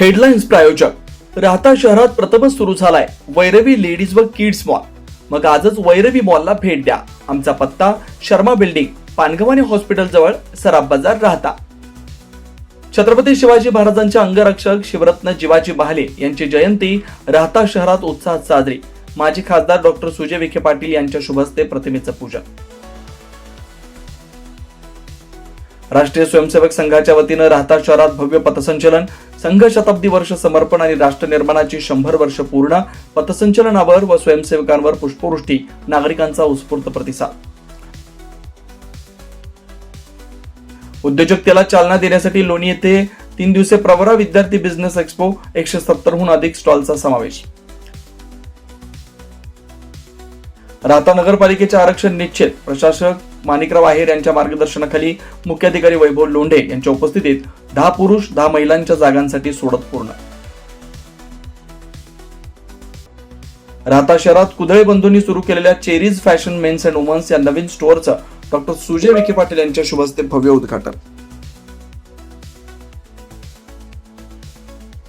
Headlines प्रायोजक. राहता शहरात प्रथमच सुरू झालाय वैरवी लेडीज व किड्स मॉल. मग आजच वैरवी मॉलला भेट द्या. आमचा पत्ता शर्मा बिल्डिंग पानगवानी हॉस्पिटल जवळ सराफ बाजार राहता. छत्रपती शिवाजी महाराजांचे अंगरक्षक शिवरत्न जिवाजी बहाले यांची जयंती राहता शहरात उत्साहात साजरी. माजी खासदार डॉक्टर सुजय विखे पाटील यांच्या शुभस्ते प्रतिमेचं पूजन. राष्ट्रीय स्वयंसेवक संघाच्या वतीनं राहता शहरात भव्य पथसंचलन संघ शताब्दी वर्ष समर्पण आणि राष्ट्र निर्माणाची शंभर वर्ष पूर्ण पथसंचलनावर व स्वयंसेवकांवर पुष्पवृष्टी नागरिकांचा उत्स्फूर्त प्रतिसाद. उद्योजकतेला चालना देण्यासाठी लोणी येथे तीन दिवसीय प्रवरा विद्यार्थी बिझनेस एक्सपो एकशे सत्तरहून अधिक स्टॉलचा समावेश. राहता नगरपालिकेचे आरक्षण निश्चित प्रशासक माणिकराव आहेर यांच्या मार्गदर्शनाखाली मुख्याधिकारी वैभव लोंढे यांच्या उपस्थितीत दहा पुरुष दहा महिलांच्या जागांसाठी सोडत पूर्ण. राहता शहरात कुदळे बंधूंनी सुरू केलेल्या cherries fashion men's and women's या नवीन स्टोअरचं डॉक्टर सुजय विखे पाटील यांच्या शुभस्ते भव्य उद्घाटन.